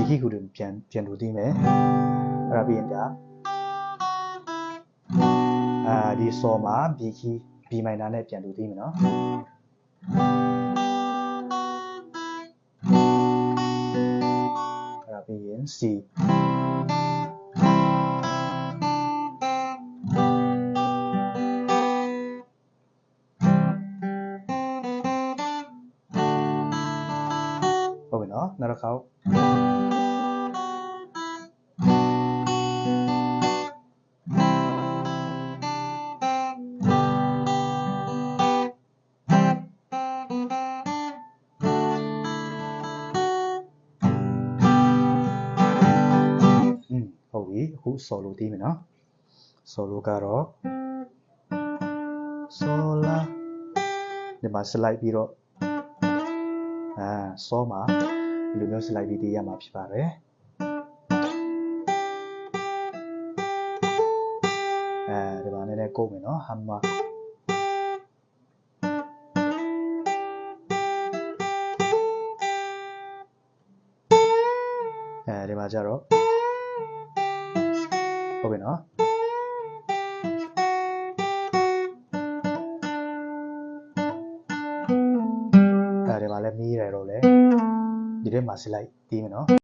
G key ကိုပြန်ပြန်လို့သိမယ်အဲ့ဒါပြီးရင်ဒါအာဒီစောမှာ B key B minor နဲ့ပြန်လို့သိမယ်နော်အဲ့ဒါပြီးရင် C ဟုတ်ပြီနော်နောက်တစ်ခေါ ပြီအခု solo တီးမယ်နော် solo ကတော့ sola ဒီမှာ slide ပြီးတော့အာ so မှာဒီလိုမျိုး slide ပြီးတီးရမှာဖြစ်ပါတယ်အဲဒီမှာနည်းနည်းကုတ်မယ်နော် hammer အဲဒီမှာကျတော့ဟုတ် ပြီနော်အဲဒီမှာလည်းမီးရတော့လေဒီထဲမှာ slide တီးမယ်နော်